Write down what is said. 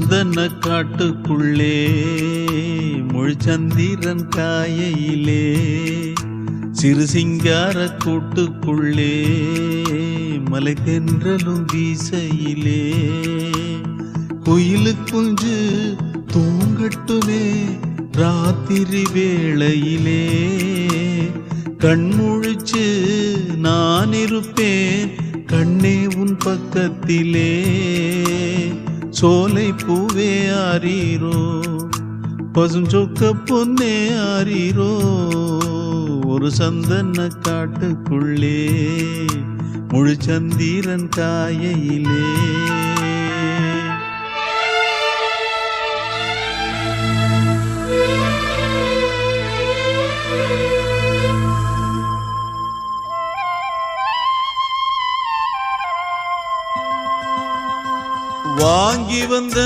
சந்தன காட்டுக்குள்ளே முழுச்சந்திரன் காயையிலே சிறு சிங்கார கூட்டுக்குள்ளே மலை தென்றலும் வீசையிலே. குயிலு குஞ்சு தூங்கட்டுமே ராத்திரி வேளையிலே. கண்முழிச்சு நான் இருப்பேன் கண்ணே உன் பக்கத்திலே. சோலை பூவே ஆரீரோ பசுஞ்சொக்க பொன்னே ஆறீரோ ஒரு சந்தன காட்டுக்குள்ளே முழு சந்திரன் காயையிலே. வாங்கி வந்த